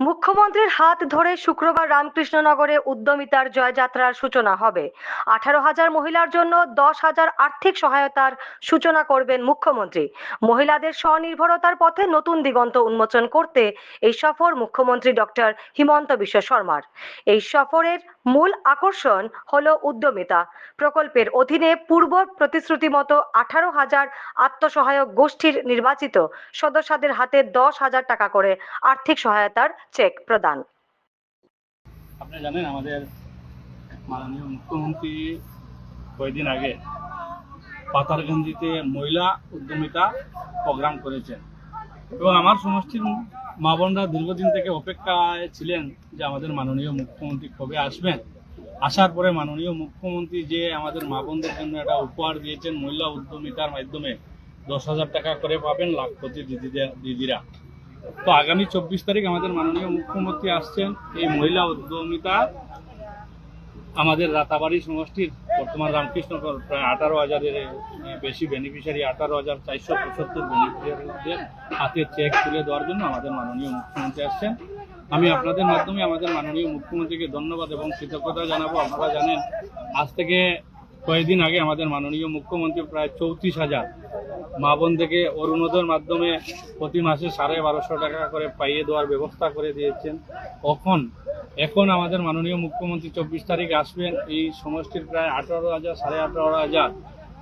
মুখ্যমন্ত্রীর হাত ধরে শুক্রবার রামকৃষ্ণনগরে উদ্যমিতার জয়যাত্রার সূচনা হবে। আঠারো হাজার মহিলার জন্য দশ হাজার আর্থিক সহায়তার সূচনা করবেন মুখ্যমন্ত্রী। মহিলাদের স্বনির্ভরতার পথে নতুন দিগন্ত উন্মোচন করতে এই সফর মুখ্যমন্ত্রী ডক্টর হিমন্ত বিশ্ব শর্মার। এই সফরের মূল আকর্ষণ হলো উদ্যমিতা। প্রকল্পের অধীনে পূর্ব প্রতিশ্রুতি মতো আঠারো হাজার আত্মসহায়ক গোষ্ঠীর নির্বাচিত সদস্যদের হাতে দশ হাজার টাকা করে আর্থিক সহায়তার চেক প্রদান। আপনি জানেন আমাদের মাননীয় মুখ্যমন্ত্রী কয়েকদিন আগে পাতারগঞ্জিতে মহিলা উদ্যমিতা প্রোগ্রাম করেছেন। এবং আমার সমষ্টির মা বোনরা দীর্ঘদিন থেকে অপেক্ষায় ছিলেন যে আমাদের মাননীয় মুখ্যমন্ত্রী কবে আসবেন। আসার পরে মাননীয় মুখ্যমন্ত্রী যে আমাদের মা বোনদের জন্য একটা উপহার দিয়েছেন, মহিলা উদ্যমিতার মাধ্যমে দশ হাজার টাকা করে পাবেন লাখপতি দিদিদের দিদিরা। তো আগামী চব্বিশ তারিখ আমাদের মাননীয় মুখ্যমন্ত্রী আসছেন, এই মহিলা উদ্যমিতা আমাদের রাতাবাড়ি সমষ্টির বর্তমান রামকৃষ্ণনগর প্রায় আঠারো হাজারের বেশি বেনিফিশিয়ারি আঠারো হাজার চারশো পঁচাত্তর বেনিফিশিয়ারিদের হাতে চেক তুলে দেওয়ার জন্য আমাদের মাননীয় মুখ্যমন্ত্রী আসছেন। আমি আপনাদের মাধ্যমে আমাদের মাননীয় মুখ্যমন্ত্রীকে ধন্যবাদ এবং কৃতজ্ঞতা জানাব। আপনারা জানেন, আজ থেকে কয়েকদিন আগে আমাদের মাননীয় মুখ্যমন্ত্রী প্রায় চৌত্রিশ হাজার মা বোন থেকে অরুণোদয়ের মাধ্যমে প্রতি মাসে সাড়ে বারোশো টাকা করে পাইয়ে দেওয়ার ব্যবস্থা করে দিয়েছেন। কখন? এখন আমাদের মাননীয় মুখ্যমন্ত্রী চব্বিশ তারিখ আসবেন। এই সমষ্টির প্রায় আঠারো হাজার, সাড়ে আঠারো হাজার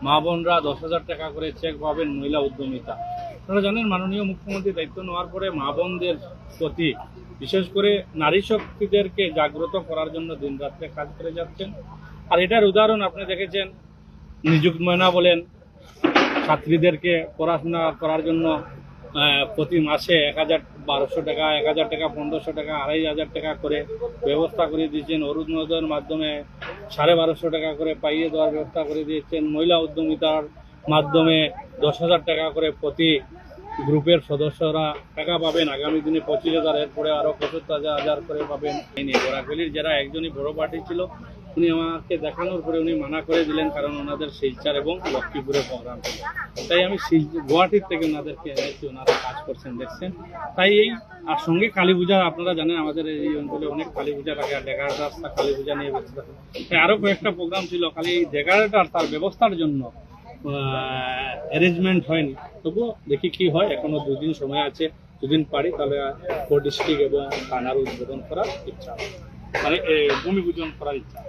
মা বোনরা দশ হাজার টাকা করে চেক পাবেন মহিলা উদ্যমিতা। আপনারা জানেন, মাননীয় মুখ্যমন্ত্রী দায়িত্ব নেওয়ার পরে মা বোনদের প্রতি বিশেষ করে নারী শক্তিদেরকে জাগ্রত করার জন্য দিনরাত্রে কাজ করে যাচ্ছেন। আর এটার উদাহরণ আপনি দেখেছেন, নিযুক্ত ময়না বলেন, ছাত্রীদেরকে পড়াশোনা করার জন্য প্রতি মাসে এক হাজার বারোশো টাকা, এক হাজার টাকা পনেরোশো টাকা, আড়াই হাজার টাকা করে ব্যবস্থা করে দিয়েছেন। অরুণোদয়ের মাধ্যমে সাড়ে বারোশো টাকা করে পাইয়ে দেওয়ার ব্যবস্থা করে দিয়েছেন। মহিলা উদ্যমিতার মাধ্যমে দশ হাজার টাকা করে প্রতি গ্রুপের সদস্যরা টাকা পাবেন। আগামী দিনে পঁচিশ হাজার, এরপরে আরও পঁচাত্তর হাজার হাজার করে পাবেন। এই নিয়ে গোড়াগুলির যারা একজনই বড় পার্টি ছিল উনি আমাকে দেখানোর পরে উনি মানা করে দিলেন কারণ ওনাদের শিলচার এবং লক্ষ্মীপুরে প্রোগ্রাম ছিল তাই আমি গুয়াহাটির থেকে ওনাদেরকে এনেছি ওনারা কাজ করছেন, দেখছেন। তাই এই, আর সঙ্গে কালী পূজা, আপনারা জানেন আমাদের এই অঞ্চলে অনেক কালী পূজা লাগে ডেকার রাস্তা কালী পূজা নিয়ে ব্যস্ত। থাকে তাই আরও কয়েকটা প্রোগ্রাম ছিল, খালি এই ডেকারেটার তার ব্যবস্থার জন্য অ্যারেঞ্জমেন্ট হয়নি। তবুও দেখি কি হয়, এখনও দুদিন সময় আছে, দুদিন পারি, তাহলে ডিস্ট্রিক্ট এবং থানার উদ্বোধন করার ইচ্ছা। মানে ভূমি পূজন করার ইচ্ছা।